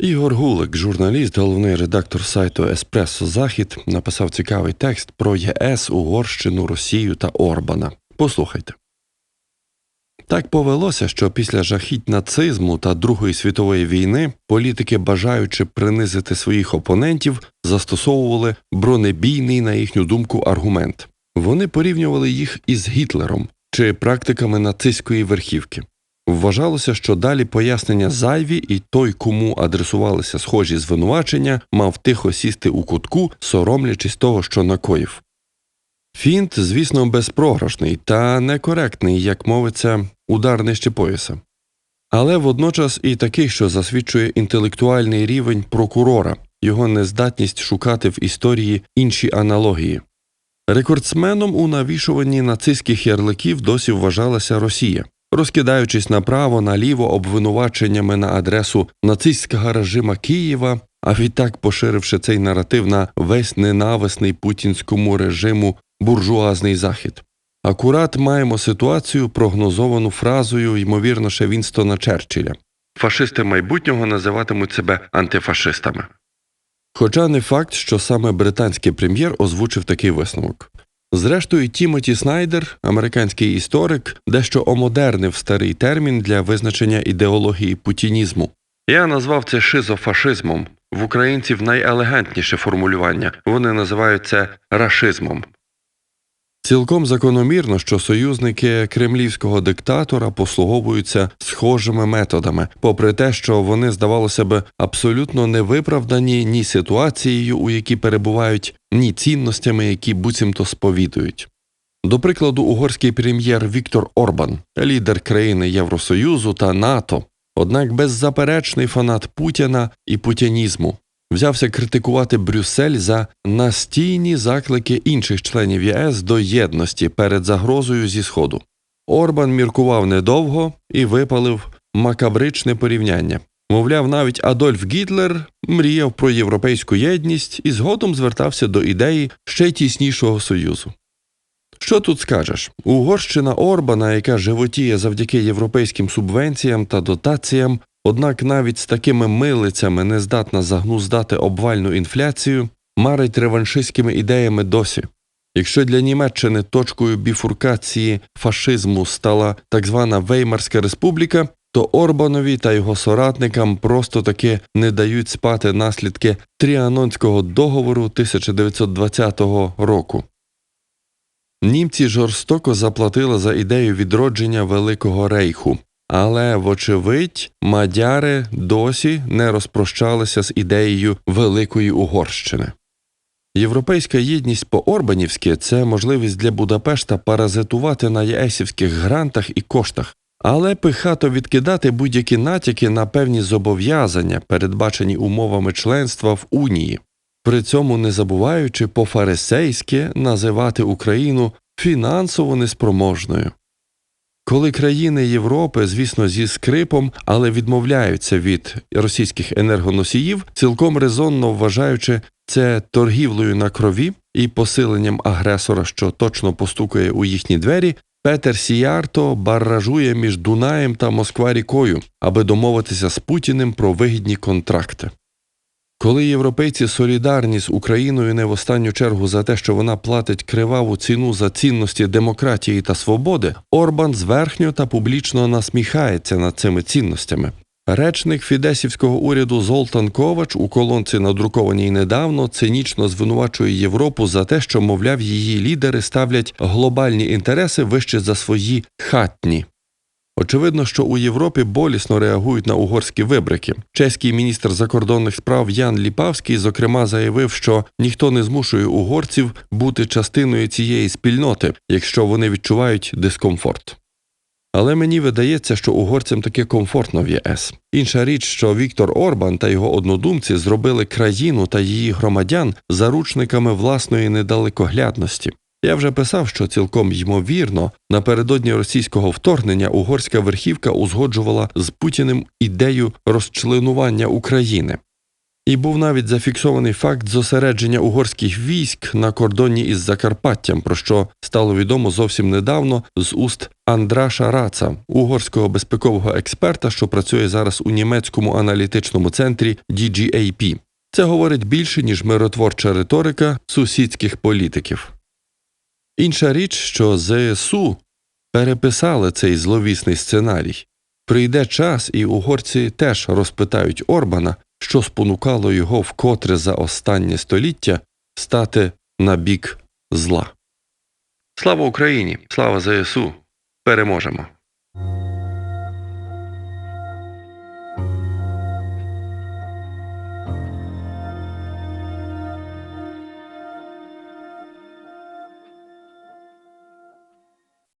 Ігор Гулик, журналіст, головний редактор сайту Еспресо Захід, написав цікавий текст про ЄС, Угорщину, Росію та Орбана. Послухайте. Так повелося, що після жахіть нацизму та Другої світової війни політики, бажаючи принизити своїх опонентів, застосовували бронебійний, на їхню думку, аргумент. Вони порівнювали їх із Гітлером чи практиками нацистської верхівки. Вважалося, що далі пояснення зайві, і той, кому адресувалися схожі звинувачення, мав тихо сісти у кутку, соромлячись того, що накоїв. Фінт, звісно, безпрограшний та некоректний, як мовиться, удар нижче пояса. Але водночас і такий, що засвідчує інтелектуальний рівень прокурора, його нездатність шукати в історії інші аналогії. Рекордсменом у навішуванні нацистських ярликів досі вважалася Росія розкидаючись направо наліво обвинуваченнями на адресу нацистського режима Києва, а відтак поширивши цей наратив на весь ненависний путінському режиму буржуазний захід. Акурат маємо ситуацію, прогнозовану фразою, ймовірно, ще Вінстона Черчилля. Фашисти майбутнього називатимуть себе антифашистами. Хоча не факт, що саме британський прем'єр озвучив такий висновок. Зрештою, Тімоті Снайдер, американський історик, дещо омодернив старий термін для визначення ідеології путінізму. Я назвав це шизофашизмом. В українців найелегантніше формулювання. Вони називають це рашизмом. Цілком закономірно, що союзники кремлівського диктатора послуговуються схожими методами, попри те, що вони здавалося би абсолютно невиправдані ні ситуацією, у якій перебувають, ні цінностями, які буцімто сповідують. До прикладу, угорський прем'єр Віктор Орбан, лідер країни Євросоюзу та НАТО, однак беззаперечний фанат Путіна і путінізму, взявся критикувати Брюссель за настійні заклики інших членів ЄС до єдності перед загрозою зі Сходу. Орбан міркував недовго і випалив макабричне порівняння. Мовляв, навіть Адольф Гітлер мріяв про європейську єдність і згодом звертався до ідеї ще тіснішого союзу. Що тут скажеш? Угорщина Орбана, яка животіє завдяки європейським субвенціям та дотаціям, Однак навіть з такими милицями не здатна загнуздати обвальну інфляцію, марить реваншистськими ідеями досі. Якщо для Німеччини точкою біфуркації фашизму стала так звана Веймарська республіка, то Орбанові та його соратникам просто таки не дають спати наслідки Тріанонського договору 1920 року. Німці жорстоко заплатили за ідею відродження Великого Рейху. Але, вочевидь, мадяри досі не розпрощалися з ідеєю Великої Угорщини. Європейська єдність по Орбанівськи це можливість для Будапешта паразитувати на єесівських грантах і коштах, але пихато відкидати будь-які натяки на певні зобов'язання, передбачені умовами членства в Унії, при цьому не забуваючи по фарисейськи називати Україну фінансово неспроможною. Коли країни Європи, звісно, зі скрипом, але відмовляються від російських енергоносіїв, цілком резонно вважаючи це торгівлею на крові і посиленням агресора, що точно постукає у їхні двері, Петер Сіярто барражує між Дунаєм та Москва рікою, аби домовитися з Путіним про вигідні контракти. Коли європейці солідарні з Україною не в останню чергу за те, що вона платить криваву ціну за цінності демократії та свободи, Орбан зверхньо та публічно насміхається над цими цінностями. Речник Фідесівського уряду Золтан Ковач у колонці, надрукованій недавно, цинічно звинувачує Європу за те, що, мовляв, її лідери ставлять глобальні інтереси вище за свої хатні. Очевидно, що у Європі болісно реагують на угорські вибрики. Чеський міністр закордонних справ Ян Ліпавський, зокрема, заявив, що ніхто не змушує угорців бути частиною цієї спільноти, якщо вони відчувають дискомфорт. Але мені видається, що угорцям таки комфортно в ЄС. Інша річ, що Віктор Орбан та його однодумці зробили країну та її громадян заручниками власної недалекоглядності. Я вже писав, що цілком ймовірно напередодні російського вторгнення угорська верхівка узгоджувала з Путіним ідею розчленування України. І був навіть зафіксований факт зосередження угорських військ на кордоні із Закарпаттям, про що стало відомо зовсім недавно з уст Андраша Раца, угорського безпекового експерта, що працює зараз у німецькому аналітичному центрі DGAP. Це говорить більше, ніж миротворча риторика сусідських політиків. Інша річ, що ЗСУ переписали цей зловісний сценарій. Прийде час, і угорці теж розпитають Орбана, що спонукало його вкотре за останнє століття стати на бік зла. Слава Україні! Слава ЗСУ! Переможемо!